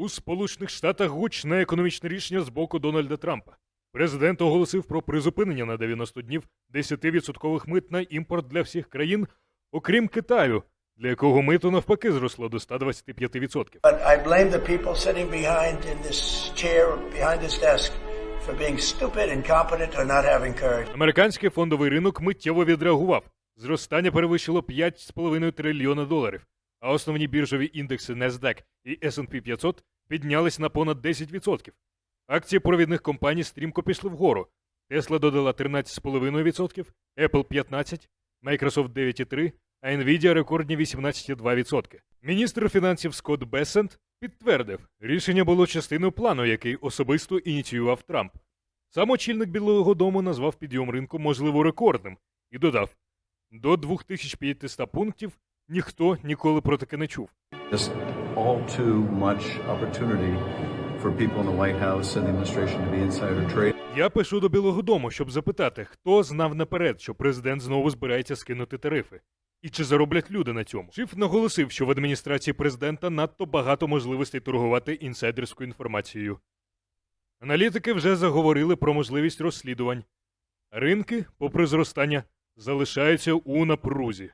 У Сполучених Штатах гучне економічне рішення з боку Дональда Трампа. Президент оголосив про призупинення на 90 днів 10% мит на імпорт для всіх країн, окрім Китаю, для якого мито навпаки зросло до 125%. But I blame the people sitting behind in this chair, behind this desk, for being stupid, incompetent, or not having courage. Американський фондовий ринок миттєво відреагував. Зростання перевищило 5,5 трильйона доларів, а основні біржові індекси NASDAQ і S&P 500 піднялись на понад 10%. Акції провідних компаній стрімко пішли вгору. Tesla додала 13,5%, Apple 15%, Microsoft 9,3%, а Nvidia рекордні 18,2%. Міністр фінансів Скотт Бессент підтвердив, рішення було частиною плану, який особисто ініціював Трамп. Сам очільник Білого Дому назвав підйом ринку можливо рекордним і додав: до 2500 пунктів ніхто ніколи про таке не чув. All too much opportunity for people in the White House and the administration to be insider trade. Я пишу до Білого Дому, щоб запитати, хто знав наперед, що президент знову збирається скинути тарифи. І чи зароблять люди на цьому? Шиф наголосив, що в адміністрації президента надто багато можливостей торгувати інсайдерською інформацією. Аналітики вже заговорили про можливість розслідувань. Ринки, попри зростання, залишаються у напрузі.